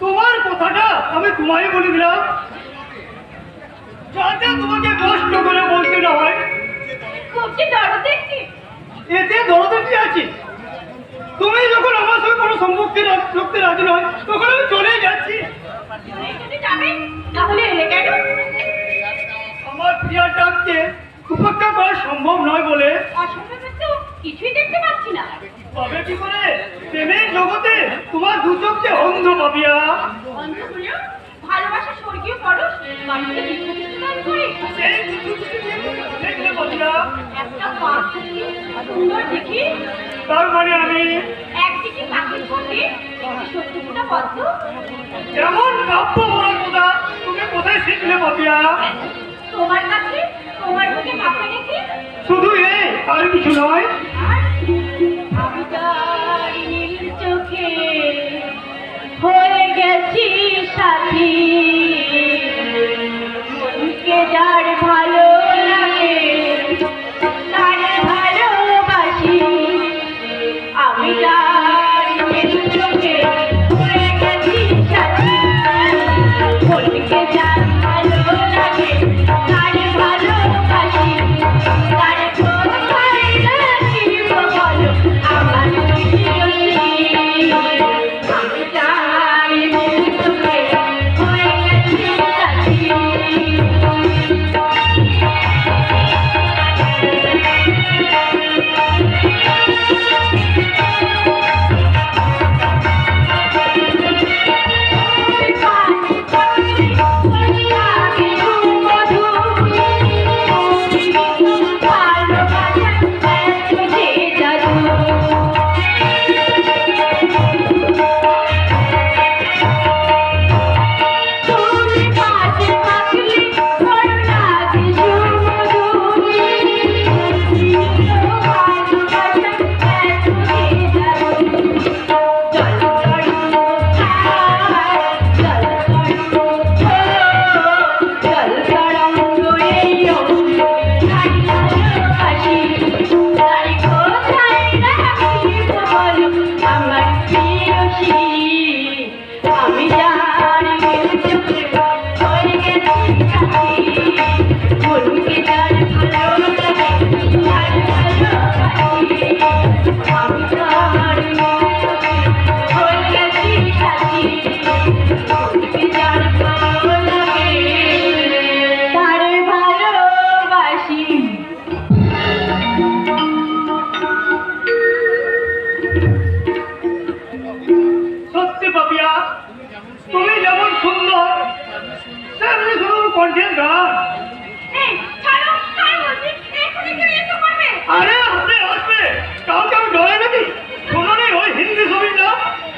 তোমার কথাটা আমি তোমায় বলে দিলাম। যাতে তোমাকে কষ্ট করে বলতে না হয়। এতে দরদে কি আছে? তুমি যখন আমার সঙ্গে কোনো সম্পর্কে রাখতে রাজি নয় তখন আমি চলে যাচ্ছি আমার প্রিয়া ডাকতে উপেক্ষা করা সম্ভব নয় বলে কিছুই দেখতে পাচ্ছি না। তবে কি করে? প্রেমের জগতে তোমার দু চোখকে অন্ধ পাবিয়া অন্ধ হলেও ভালোবাসা স্বর্গীয় পরশ? মানুষকে দান করে সেই দেখলে পাবিয়া একটা পাখ সুন্দর দেখি। তার মানে আমি একদিকে পাখির সত্যপুটা এমন কাব্য বলার কথা তুমি কোথায় শিখলে পাবিয়া তোমার কাছে? তোমার বুকে মাথা রেখে? শুধু এই আর কিছু নয়। আমি তার নীল চোখে হয়ে গেছি সাথী। কণ্ঠের গান কেউ আরে আসবে আসবে কাউকে আমি ডরে নাকি শোনো রে ওই হিন্দি ছবি না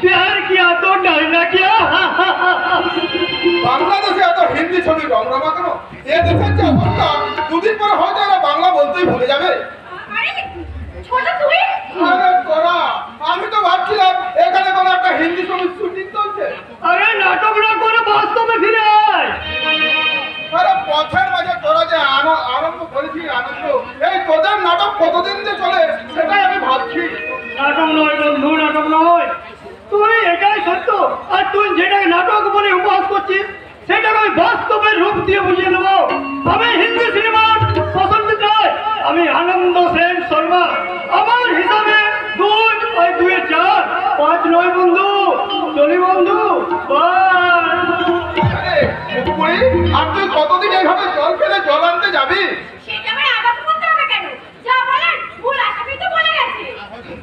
প্যার কিয়া তো ডালনা কিয়া বাংলাদেশে এত হিন্দি ছবি রমরমা কেন? এ দেশের যে অবস্থা দুদিন পরে হয়তো এরা বাংলা বলতেই ভুলে যাবে। আমি তো ভাবছিলাম এখানে কোনো একটা হিন্দি ছবির শুটিং চলছে। আরে নাটক না করে বাস্তবে ফিরে আয়। আরে পথের মাঝে তোরা যে আরম্ভ করেছি, আনন্দ, এই তোদের নাটক কতদিন যে চলে, সেটাই আমি ভাবছি। নাটক নয় বন্ধু, নাটক নয়। তুই এটাই সত্য, আর তুই যেটাকে নাটক বলে উপহাস করছিস সেটাকে আমি বাস্তবের রূপ দিয়ে বুঝিয়ে দেবো। আমি হিন্দি সিনেমার পছন্দিত নয়। আমি আনন্দ সেন শর্মা। আমার হিসাবে দুই, ওই দুয়ে চার। পাঁচ নয় বন্ধু, চলি বন্ধু, বাই। আরে আর তুই কতদিন এইভাবে জল ফেলে জল আনতে যাবি?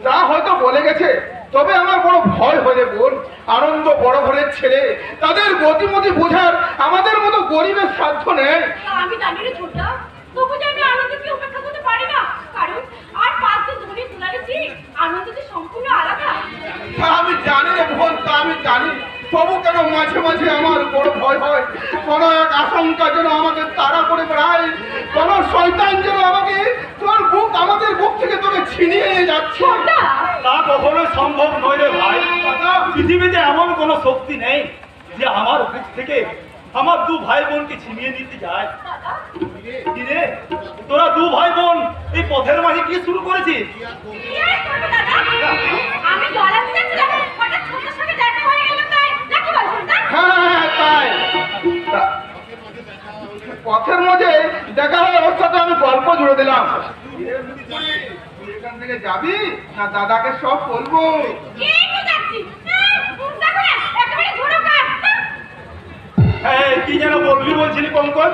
তো হয়তো বলে গেছে তবে আমার বড় ভয় হয়ে বোন আনন্দ বড় ঘরের ছেলে তাদের গতিমতি বোঝার আমাদের মতো গরিবের সাধ্য নেই। আমি জানি রে ছোটা তবু যে আমি আনন্দকে উপেক্ষা করতে পারি না? কারণ আর পাঁচজন ধনী তুলারেছি আনন্দ যে সম্পূর্ণ আলাদা। আমি জানি রে বোন তা আমি জানি। তবু কেন মাঝে মাঝে আমার বড় ভয় হয়। কোনো এক আশঙ্কা যেন আমাকে তাড়া করে বেড়ায়। কোন শয়তান যেন আমাকে তোর বুক আমাদের বুক থেকে তোকে ছিনিয়ে নিয়ে যাচ্ছে। তা কখনোই সম্ভব নয় রে ভাই। পৃথিবীতে এমন কোনো শক্তি নেই যে আমার বুক থেকে আমার দু ভাই বোনকে ছিনিয়ে নিতে যায়। তোরা দু ভাই বোন এই পথের মাঝে কি শুরু করেছিস? যাবি না দাদাকে সব বলব? এই তো যাচ্ছি? আহ, দেখো না একেবারে ঝোড়ো কাজ এই কি যেন বলবি বলছিলি পঙ্কজ?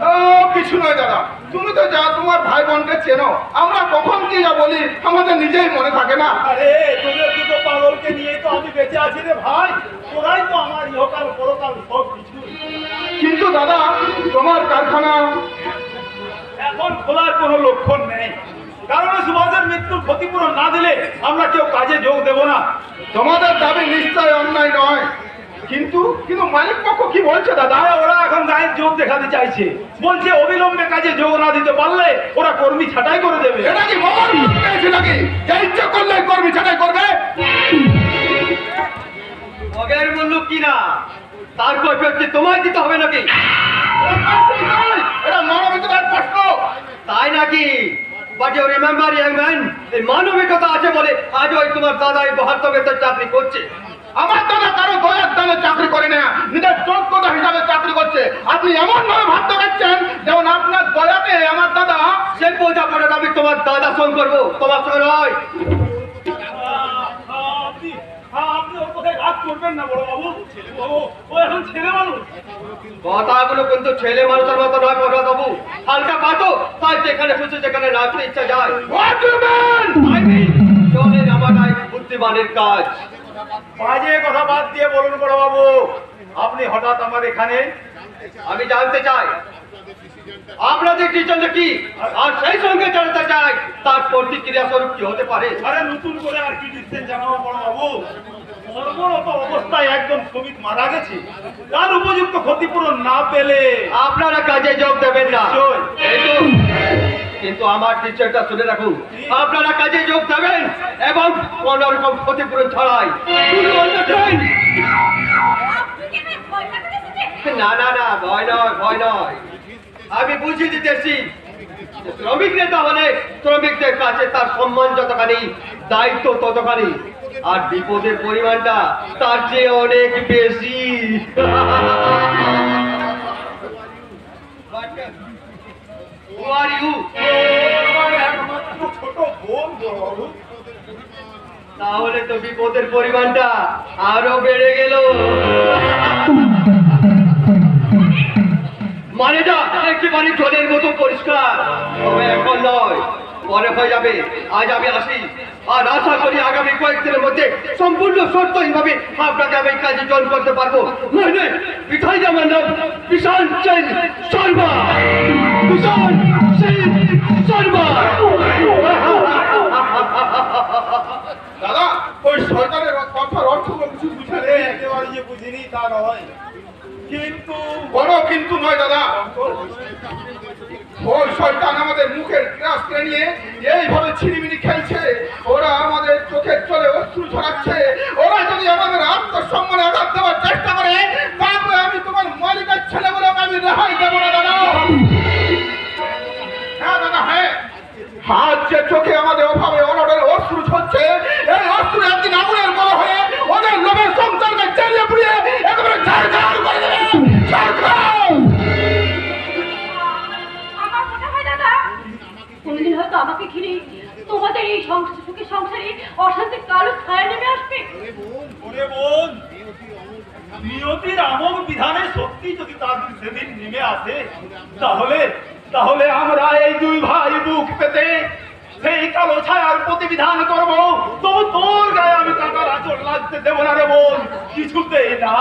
ও কিছু নয় দাদা। তুমি তো যা তোমার ভাই বোনকে চেনো আমরা কখন কি যা বলি আমাদের নিজেই মনে থাকে না। আরে তোদের দুটো পাগলকে নিয়ে তো আমি বেঁচে আছি রে ভাই। তোরাই তো আমার ইহকাল পরকাল সব কিছু কিন্তু দাদা তোমার কারখানা এখন খোলার কোনো লক্ষণ নেই। কারণ সুভাষের মৃত্যুর ক্ষতিপূরণ না দিলে আমরা কেউ কাজে যোগ দেব না। তোমাদের দাবি নিশ্চয় অন্যায় নয়। কিন্তু কিন্তু মালিক পক্ষ কি বলছে দাদা? ওরা এখন গায়ের যোগ দেখাতে চাইছে। বলছে অবিলম্বে কাজে যোগ না দিতে পারলে ওরা কর্মী ছাঁটাই করে দেবে। এটা কি মহল পেয়েছে নাকি? যে ইচ্ছে করলে কর্মী ছাঁটাই করবে। অগের মূল্য কি না? তার তোমায় দিতে হবে নাকি? এটা মানবিকতার প্রশ্ন তাই নাকি? But you remember young man এই মানবিকতা আছে বলে আজ ওই তোমার দাদা এই বাহাত্তর বেতন চাকরি করছে। আমার দাদা কারও দয়ার দানে চাকরি করে না নিজের যোগ্যতা হিসাবে চাকরি করছে। আপনি এমন ভাবে ভাবতে পারছেন যেমন আপনার দয়াতে আমার দাদা সে বোঝা পড়ে আমি তোমার দাদা সঙ্গ করব তোমার সঙ্গে নয়। আপনি আপনি ওর কথায় রাগ করবেন না বড় বাবু। ও ও এখন ছেলে মানুষ। কথাগুলো কিন্তু ছেলে মানুষের মতো নয় বড় বাবু। হালকা পাতো তাই যেখানে খুশি যেখানে নাচতে ইচ্ছা যায়। চলে যাওয়াটাই বুদ্ধিমানের কাজ। বাজে কথা বাদ দিয়ে বলুন বড় বাবু। আপনি হঠাৎ আমার এখানে? আমি জানতে চাই আপনাদের টিচারটা কি আর সেই সঙ্গে জানতে চাই তার প্রতিক্রিয়া স্বরূপ কি হতে পারে আরে নতুন করে আর কি দিচ্ছেন জানাব বড় বাবু সর্বরত অবস্থায় একজন শ্রমিক মারা গেছে তার উপযুক্ত ক্ষতিপূরণ না পেলে আপনারা কাজে যোগ দেবেন না নিশ্চয়। এই তো। কিন্তু আমার টিচারটা শুনে রাখুন আপনারা কাজে যোগ দেবেন এবং কোন রকম ক্ষতিপূরণ ছাড়াই? না না না ভয় নয় ভয় নয় আমি বুঝিয়ে দিতেছি, শ্রমিক নেতা হলে শ্রমিকদের কাছে তার সম্মান যতখানি, দায়িত্ব ততখানি, আর বিপদের পরিমাণটা তার চেয়ে অনেক বেশি। তাহলে তো বিপদের পরিমাণটা আরও বেড়ে গেল। মানেটা একেবারে জলের মতো পরিষ্কার। তবে এখন নয়, পরে হয়ে যাবে। আজ আমি আসি। আর আশা করি আগামী কয়েকদিনের মধ্যে সম্পূর্ণ সত্যহীনভাবে আপনাকে আমি কাজে জয়েন করতে পারব। নয় নয় পিঠাই আমার নাম বিশাল সেন শর্মা। বিশাল সেন শর্মা। দাদা, ওই সরকারের কথার অর্থ কিছু বুঝে আরে একেবারে যে বুঝিনি তা নয়। বড় কিন্তু নয়, দাদা। ওই শয়তান আমাদের মুখের গ্রাস কেড়ে নিয়ে এইভাবে ছিনিমিনি খেলছে। ওরা আমাদের চোখের চলে অশ্রু ছড়াচ্ছে। ওরা যদি আমাদের আত্মসম্মানে আঘাত দেওয়ার চেষ্টা করে তারপরে আমি তোমার অশান্তি কালো ছায়া নেমে আসবে? ওরে বোন নিয়তির বিধানে যদি তার সেদিন নেমে আসে, তাহলে তাহলে আমরা এই দুই ভাই বুক পেতে সেই কালো ছায়ার প্রতিবিধান করব। তোর গায়ে আমি লাগতে দেবো না রে বোন, কিছুতেই না।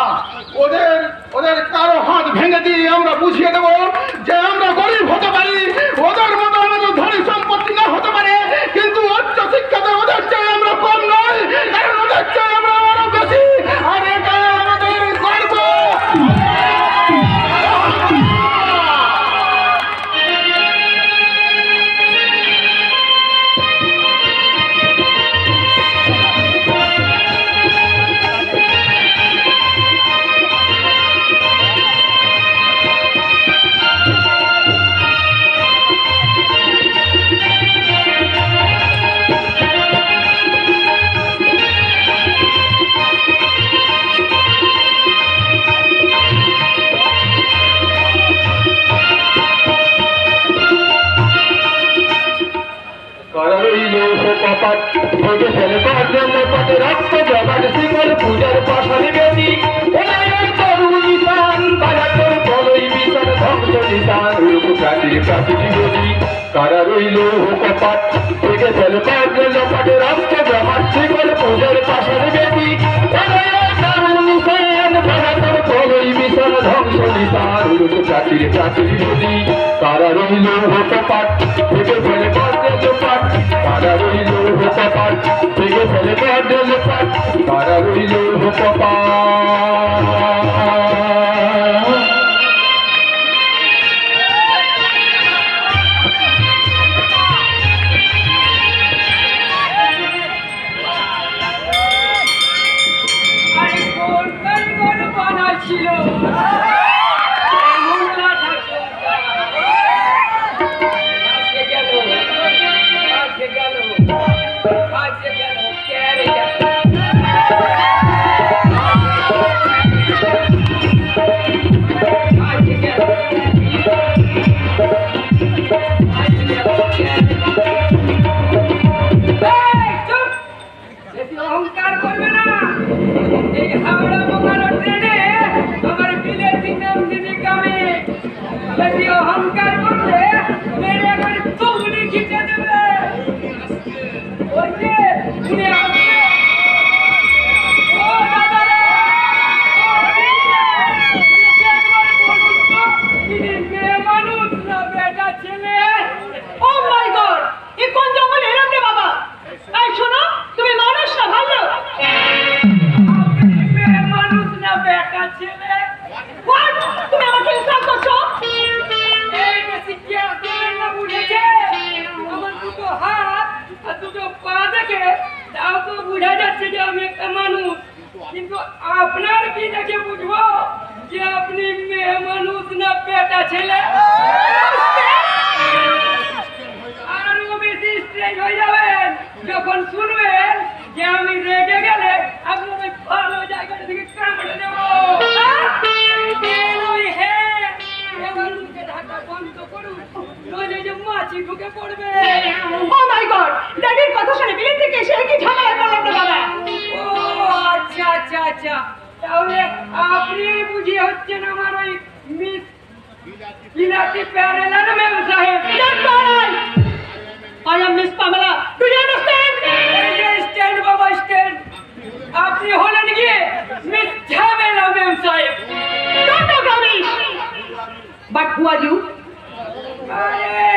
ওদের ওদের কারও হাত ভেঙে দিয়ে আমরা বুঝিয়ে দেবো যে আমরা গরিব হতে পারি, ওদের কারা রইল কপাট ভোগে ফেলে পাটে লোপাট রক্ত জবাট শিকল পূজার পাশানি বেদি তরু রইল কপাট ভোগে ফেলে পাটে লোপাট। কারা রইল কপাট ভেঙে ফেলে পাটে কারা রইল কপাট যাচ্ছে যে আমি একটা মানুষ কিন্তু আপনার কি দেখে বুঝব যে আপনি মেয়ে মানুষ না পেটা ছেলে আরও বেশি স্ট্রেঞ্জ হয়ে যাবেন যখন শুনবেন যে আমি রেগে গেলে আপনার ওই ভালো জায়গাটা থেকে কামড়ে দেবো ওই হ্যাঁ ঢাকা বন্ধ করুন নইলে যে মাছি ঢুকে পড়বে। ও মাই গড ড্যাডির কথা শুনে থেকে এসে কি ঝামেলা বাবা? ও আচ্ছা আচ্ছা আচ্ছা। তাহলে আপনি বুঝিয়ে হচ্ছেন আমার ওই মিস বিলাতি প্যারেলার মেম সাহেব Pamela. Do you understand? Stand বাবা স্ট্যান্ড আপনি হলেন গিয়ে মিস ঝামেলা মেম সাহেব talk rubbish. But who are you? আরে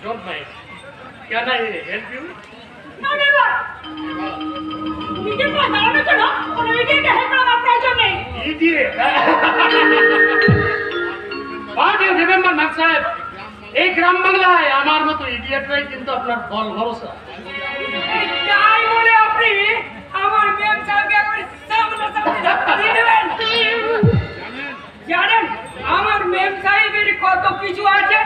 don't mind. Can I help you? No, never. নিজের পায়ে দাঁড়ানোর জন্য কোনো ইডিয়েটকে হেল্প করার আমার প্রয়োজন নেই Idiot! What do you remember, Mak Sahib? এই গ্রাম বাংলায় আমার মতো ইডিয়েটরাই কিন্তু আপনার বল ভরসা তাই বলে আপনি আমার মেম সাহেবকে একবার সামনাসামনি ধাক্কা দিয়ে দেবেন জানেন আমার মেম সাহেবের কত কিছু আছে,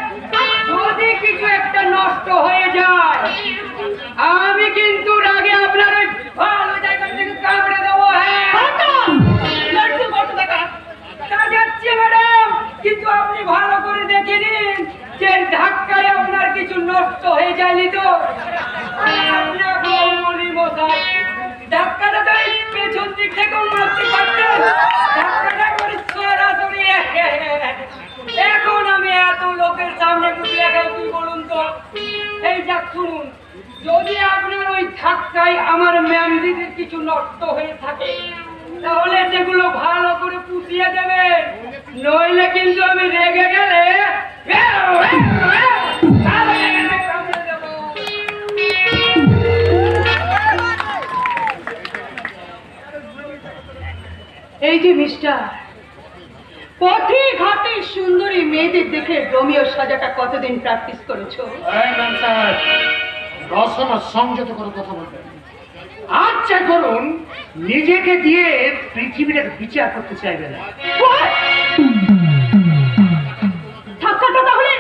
যদি কিছু একটা নষ্ট হয়ে যায়, আমি কিন্তু রাগে আপনার ওই ভালো জায়গা থেকে কামড়ে দেবো হ্যাঁ। তা ম্যাডাম। কিন্তু আপনি ভালো করে দেখে নিন যে ধাক্কায় আপনার কিছু নষ্ট হয়ে যায়নি তো। ধাক্কাটা তো পেছন দিক থেকেও মারতে পারতেন ধাক্কাটা করে ধাক্কায় আমার ম্যাম কিছু নষ্ট হয়ে থাকে। তাহলে সেগুলো ভালো করে পুষিয়ে দেবেন। নইলে কিন্তু আমি রেগে গেলে এই যে মিস্টার, পথে ঘাটে সুন্দরী মেয়েদের দেখে রোমিও সাজাটা কতদিন প্র্যাকটিস করেছ? রসনা সংযত করে কথা বলবেন আচ্ছা করুন নিজেকে দিয়ে পৃথিবীর বিচার করতে চাইবে না। তাহলে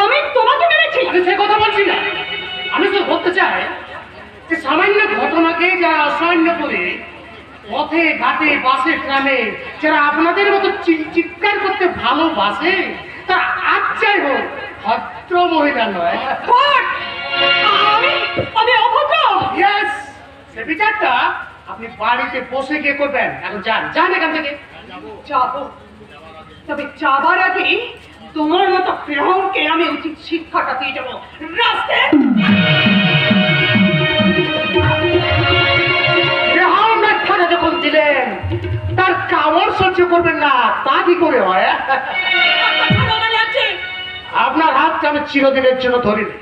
আমি তোমাকে মেরেছি। আমি সে কথা বলছি না। আমি তো বলতে চাই যে সামান্য ঘটনাকে যারা অসামান্য করে পথে ঘাটে বাসে ট্রামে যারা আপনাদের মতো চিৎকার করতে ভালোবাসে তারা আচ্ছাই হোক ভদ্র মহিলা নয়। সে বিচারটা আপনি বাড়িতে বসে গিয়ে করবেন। এখন যান যান এখান থেকে। যাব। তবে যাবার আগে তোমার মতো গ্রহণকে আমি উচিত শিক্ষাটা দিয়ে যাব। রাস্তায় যখন দিলেন তার কামড় সহ্য করবেন না তা কি করে হয়? আপনার হাতটা আমি চিরদিনের জন্য ধরিনি।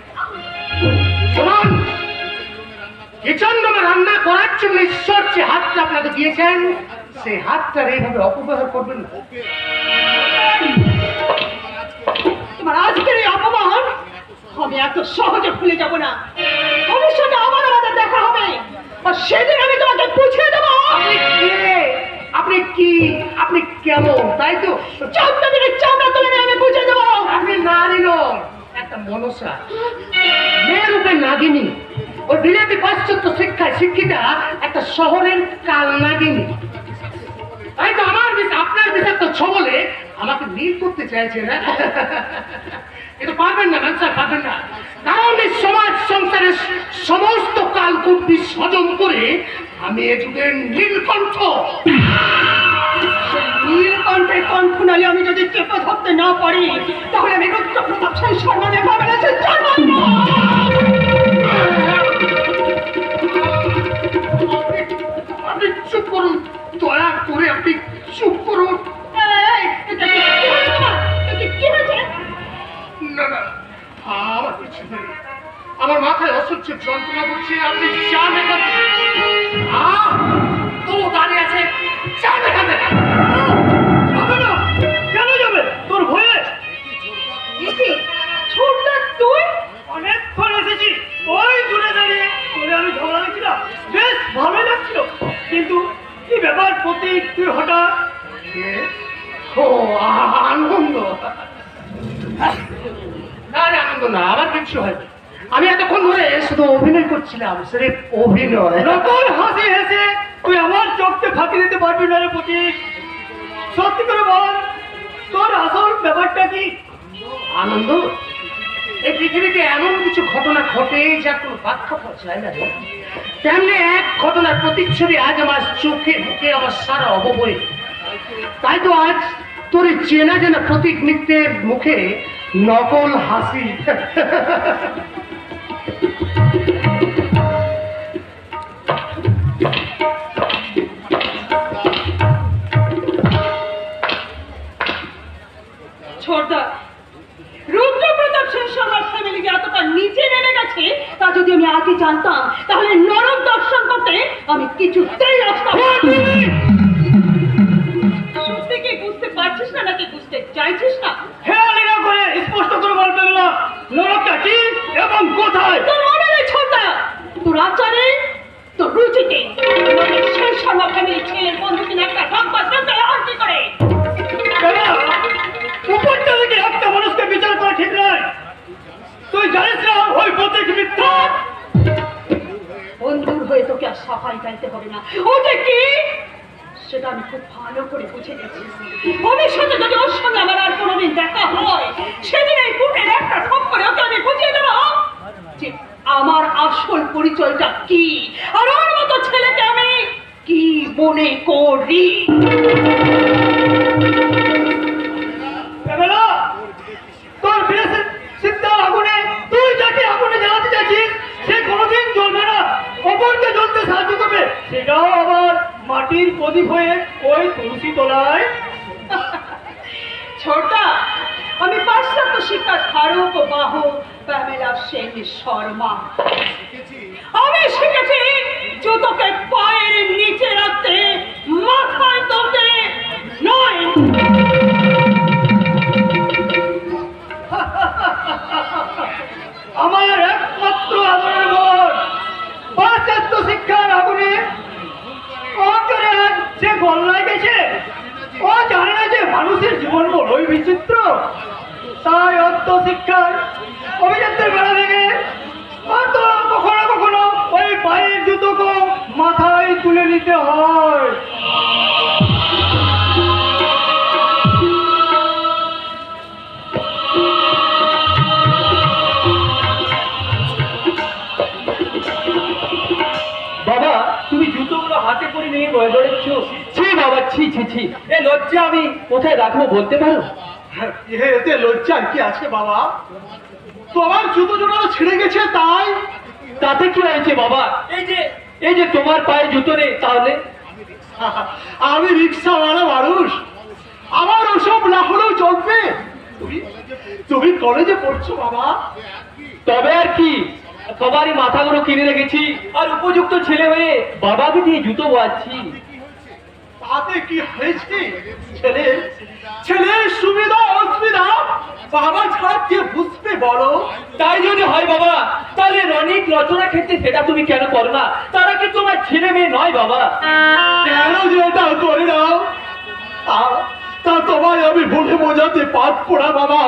আজকের এত সহজে যাব না। ভবিষ্যতে দেখা হবে। সেদিন আমি বুঝিয়ে দেবো। আপনি কি? আপনি কেমন? তাই তো চামড়া দিলে চামড়া তুলে নিয়ে আমি বুঝিয়ে দেবো আপনি নারী নন একটা মনসা। মেয়ের রূপে নাগিনী। ওই বিলেতি পাশ্চাত্য শিক্ষায় শিক্ষিতা একটা শহরের কাল নাগিনী। তাই তো আমার আপনার বিষাক্ত ছবলে আমাকে নীল করতে চাইছে না। এটা পারবেন না ম্যাম স্যার পারবেন না। কারণ এই সমাজ সংসারের সমস্ত কালকুট বিসর্জন করে আমি এ যুগের নীলকণ্ঠ। নীলকণ্ঠের কণ্ঠ নালে আমি যদি চেপে ধরতে না পারি, তাহলে আমি রুদ্র প্রতাপ সেন না আমার মাথায় অসহ্য যন্ত্রণা করছে, আপনি যান এখান তো দাঁড়িয়ে আছে যান ব্যাপার প্রতীক তুই হঠাৎ আনন্দ। না না, আনন্দ না, আমার হয়নি আমি এতক্ষণ ধরে শুধু অভিনয় করছিলাম অভিনয়। হাসি হেসে তুই আমার চোখকে ফাঁকি দিতে পারবি না রে সত্যি করে বল, তোর আসল ব্যাপারটা কি? আনন্দ? এই পৃথিবীতে এমন কিছু ঘটনা ঘটে যা কোনো ব্যাখ্যা পাওয়া না। তেমনি ঘটনার প্রতিচ্ছবি আজ আমার চোখে মুখে আমার সারা অববই তাই তো আজ তোর চেনা চেনা প্রতীক মিত্রের মুখে নকল হাসি। নিচে নেমে গেছে, তা যদি আমি আগে জানতাম, তাহলে নরক দর্শন করতে আমি কিছুতেই না। সত্যি কি বুঝতে পারছিস না নাকি বুঝতে চাইছিস না? হেয়ালি না করে স্পষ্ট করে বলবে না। কোথায়? তোর মনে নেই তোর আচারে তোর রুচিতে। শেষ আমার ফ্যামিলি ছেলের বন্ধু কিনা একটা ঠকবাজ লোকটা আর কি করে। উপরটা থেকে একটা মানুষকে বিচার করা ঠিক নয়। সাফাই গাইতে হবে না। ওটা কি? সেটা আমি খুব ভালো করে বুঝে গেছি। ভবিষ্যতে যদি ওর সঙ্গে আমার আর কোনোদিন দেখা হয়, সেদিন এই বুকের একটা ঠক করে ওকে আমি বুঝিয়ে দেবো। আমার আসল পরিচয়টা কি? আর ওর মতো ছেলেকে আমি কি মনে করি? না অপরকে জ্বলতে সাহায্য করবে। সেটাও আবার মাটির প্রদীপ হয়ে ওই তুলসী তোলায়। ছোটা আমি পাশ্চাত্য শিক্ষার ধারক ও বাহক প্যামেলা সেন শর্মা। আমি শিখেছি জুতোকে পায়ের নিচে রাখতে মাথায় তোকে ছি ছি ছি এ লজ্জা আমি কোথায় রাখব বলতে পারো? এতে লজ্জার কি আছে বাবা? তোমার জুতো জোড়া ছিঁড়ে গেছে তাই? তাতে কি হয়েছে বাবা? এই যে এই যে তোমার পায়ে জুতো নেই তাহলে? আমি রিক্সাওয়ালা মানুষ। আমার ওসব না হলেও চলবে। তুমি তুমি কলেজে পড়ছো বাবা? তবে আর কি সবারই মাথাগুলো কিনে রেখেছি। আর উপযুক্ত ছেলে হয়ে বাবাকে দিয়ে জুতো বোয়াচ্ছি তাতে কি হয়েছে? ছেলে ছেলের সুবিধা, অসুবিধা? বাবা ছাড়া কে বুঝবে বলো? তাই যদি হয় বাবা, তাহলে রনিক রচনা ক্ষেত্রে সেটা তুমি কেন করো না? তারা কি তোমার ছেলে মেয়ে নয় বাবা? কেন যে এটা করে নাও? তা- তোমায় আমি বলে বোঝাতে পারব না বাবা।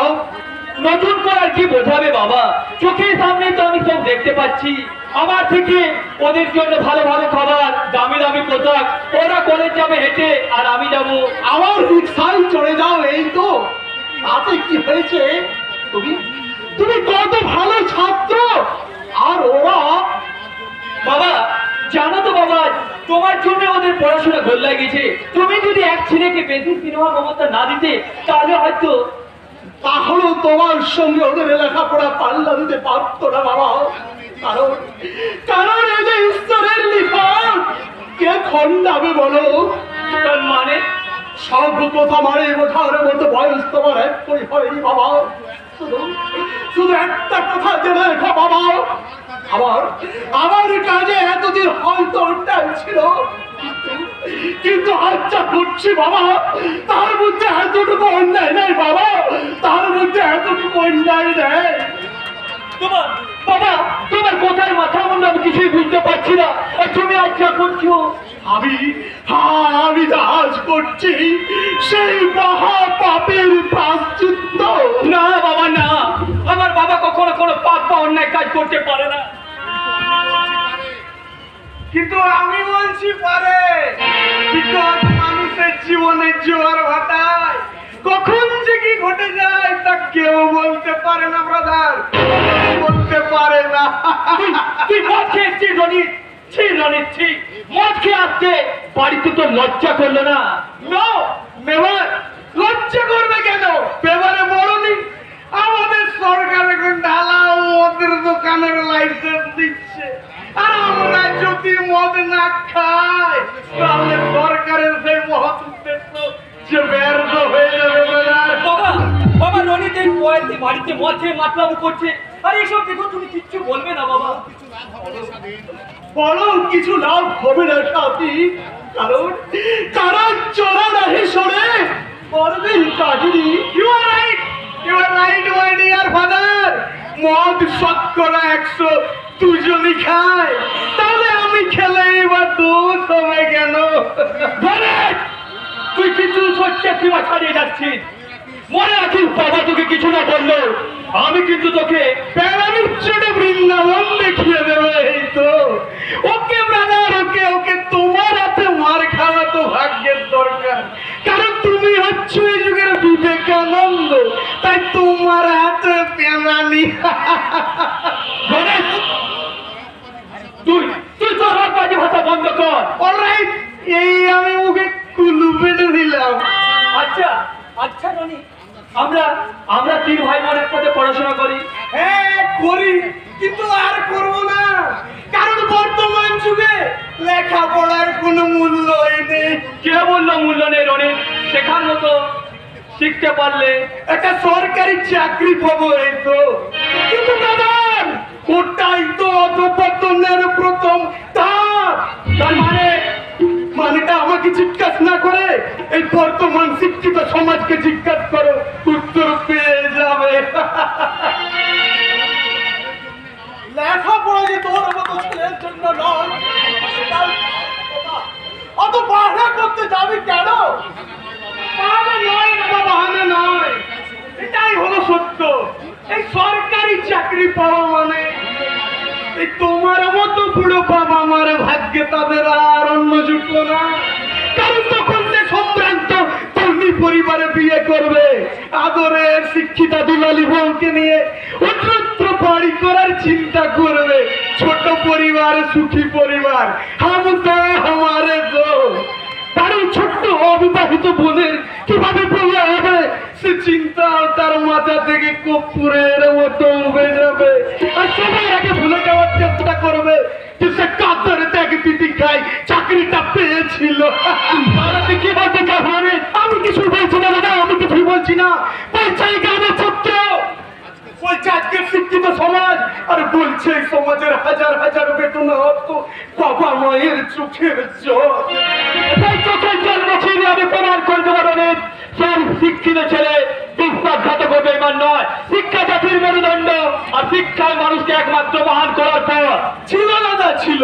নতুন করে আর কি বোঝাবে বাবা? চোখের সামনে তো আমি সব দেখতে পাচ্ছি। আমার থেকে ওদের জন্য ভালো ভালো খাবার দামি দামি পোশাক ওরা কলেজ যাবে হেঁটে আর আমি যাব। আমার রিক্সায় চলে যাও এই তো। তাতে কি হয়েছে তুমি? তুমি কত ভালো ছাত্র। আর ওরা? বাবা জানো তো বাবা তোমার জন্য ওদের পড়াশোনা গোল্লায় গেছে তুমি যদি এক ছেলেকে বেশি সিনেমা মমতা না দিতে তাহলে হয়তো তাহলেও তোমার সঙ্গে ওদের লেখাপড়া পাল্লা দিতে পারতো না বাবা। কারণ কারণ যে ঈশ্বরের লিখন কে খন্ডাবে বলো? মানে সর্বপ্রথম আর বোঝার মতো বয়স তোমার একই হয়নি বাবা। শুধু একটা কথা জেনে রেখো বাবা। আমার আমার কাজে এতদিন হয়তো অন্যায় ছিল। কিন্তু- আচ্ছা করছি বাবা। তার মধ্যে এতটুকু অন্যায় নেই বাবা। তার মধ্যে এতটুকু অন্যায় নেই। তোমার, বাবা, তোমার কোথায় মাথা মুন্ডা আমি কিছুই বুঝতে পারছি না। তুমি আচ্ছা করছ, আমি হ্যাঁ আমি জাহাজ করছি। সেই মহা পাপের প্রাশ্চিত্য না, বাবা, না। আমার বাবা কখনো কোনো পাপ বা অন্যায় কাজ করতে পারে না। কিন্তু আমি বলছি পারে বিকট মানুষের জীবনে জোয়ার ভাটায় কখন যে কি ঘটে যায় তা কেউ বলতে পারে না ব্রাদার বলতে পারে না। তুই মদ খেয়েছিস রনি? ছি রনি ছি। মদ খেয়ে আসছে বাড়িতে তো লজ্জা করল না? নো মেবার লজ্জা করবে কেন? পেপারে বড়নি আমাদের সরকার এখন ঢালা ওদের দোকানের লাইসেন্স দিচ্ছে। আমরা যদি মদ না খাই তাহলে সরকারের সেই মহৎ উদ্দেশ্য যে ব্যর্থ হয়ে যাবে বাবা বাবা রনিতে পয়েন্টে বাড়িতে মদ খেয়ে করছে। আর এইসব দেখো তুমি কিচ্ছু বলবে না বাবা। বড় কিছু লাভ হবে না সাথী। কারণ কারণ চোরা নাহি সরে পরদিন কাহিনী। You are right you are right my dear father মদ শতকরা একশো দুজনই খায় তাহলে আমি খেলে এবার দোষ হবে কেন? তুই কিছু সত্যি তুই ছাড়িয়ে যাচ্ছিস। মনে রাখিস বাবা তোকে কিছু না বলল। আমি কিন্তু তোকে প্যারামিড ছোট বৃন্দাবন দেখিয়ে দেবে এই তো। ওকে ব্রাদার ওকে ওকে তোমার হাতে মার খাওয়া তো ভাগ্যের দরকার। কারণ তুমি হচ্ছে এই যুগের বিবেকানন্দ তাই তোমার হাতে পেনানি তুই তুই তোর বাজি ভাষা বন্ধ কর। অলরাইট এই আমি মুখে কুলু পেটে দিলাম। আচ্ছা আচ্ছা রনি। আমরা আমরা তিন ভাই বোন একসাথে পড়াশোনা করি। হ্যাঁ করি কিন্তু আর করব না। কারণ বর্তমান যুগে লেখাপড়ার কোনো মূল্যই নেই। কে বলল মূল্য নেই রনি। শেখার মতো শিখতে পারলে একটা সরকারি চাকরি পাবো এই তো। কিন্তু দাদান ওটাই তো অধপতনের প্রথম ধাপ। তার মানে মানেটা আমাকে জিজ্ঞাসা না করে এই বর্তমান শিক্ষিত সমাজকে জিজ্ঞাসা করো উত্তর পেয়ে যাবে। লেখাপড়া যে তোর মতো ছেলের জন্য নয় অত বাহানা করতে যাবি কেন? বাহানা নয় বাবা বাহানা নয়। এটাই হলো সত্য। এই সরকারি চাকরি পাওয়া মানে তোমার মতো বুড়ো বাবা মার ভাগ্যে তাদের আর অন্য জুটলো না। কারণ তখন সে সম্ভ্রান্ত ধনী পরিবারে বিয়ে করবে, আদরের শিক্ষিতা দুলালি বউকে নিয়ে অন্যত্র বাড়ি করার চিন্তা করবে। ছোট পরিবার, সুখী পরিবার, হাম তো আমারে দো কারণ ছোট্ট অবিবাহিত বোনের কীভাবে বললে হবে? সে চিন্তা তার মাথা থেকে কপুরের মতো উবে যাবে। আর সবাই আগে ভুলে যাওয়ার চেষ্টা করবে যে সে ত্যাগ খাই চাকরিটা পেয়েছিল। কি বলতে আমি কিছু বলছি না, দাদা, আমি বলছি না। বলছে আজকে শিক্ষিত সমাজ, আর বলছে সমাজের হাজার হাজার বেতন বাবা মায়ের চোখের জল। চোখের জল আমি প্রমাণ করে দেবো সব শিক্ষিত ছেলে বিশ্বাসঘাতক হবে এবার নয়। শিক্ষা জাতির মেরুদণ্ড আর শিক্ষায় মানুষকে একমাত্র মহান করার পর। ছিল দাদা ছিল।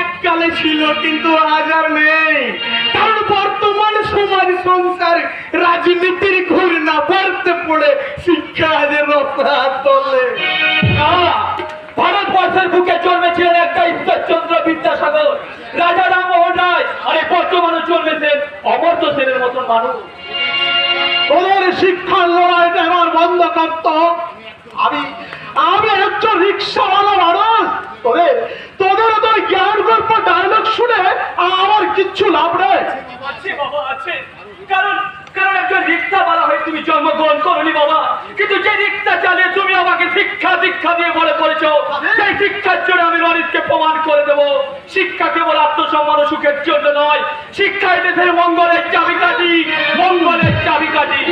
এককালে ছিল কিন্তু আজ আর নেই। কারণ বর্তমান সমাজ সংসার রাজনীতির ঘুর না পড়তে পড়ে শিক্ষা আজ রফা তলে না, ভারতবর্ষের বুকে জন্মেছিলেন একটা ঈশ্বরচন্দ্র বিদ্যাসাগর। রাজা রামমোহন রায় আর এই বর্তমানে জন্মেছেন অমর্ত্য সেনের মতন মানুষ। তোদের শিক্ষার লড়াইটা আমার বন্ধ করত আমি আমি একজন রিক্সাওয়ালা মানুষ। তোদের তোদের তো জ্ঞান গল্প ডায়লগ শুনে আমার কিচ্ছু লাভ নেই। কারণ কারণ একজন রিক্সাওয়ালা হয়ে তুমি জন্মগ্রহণ করনি বাবা। কিন্তু যে রিক্সা চালিয়ে তুমি আমাকে শিক্ষা দীক্ষা দিয়ে বলে করেছ সেই শিক্ষার জন্য আমি রনিতকে প্রমাণ করে দেব। শিক্ষা কেবল আত্মসম্মান সুখের জন্য নয়, শিক্ষা দেশের মঙ্গলের চাবিকাঠি মঙ্গলের চাবিকাঠি।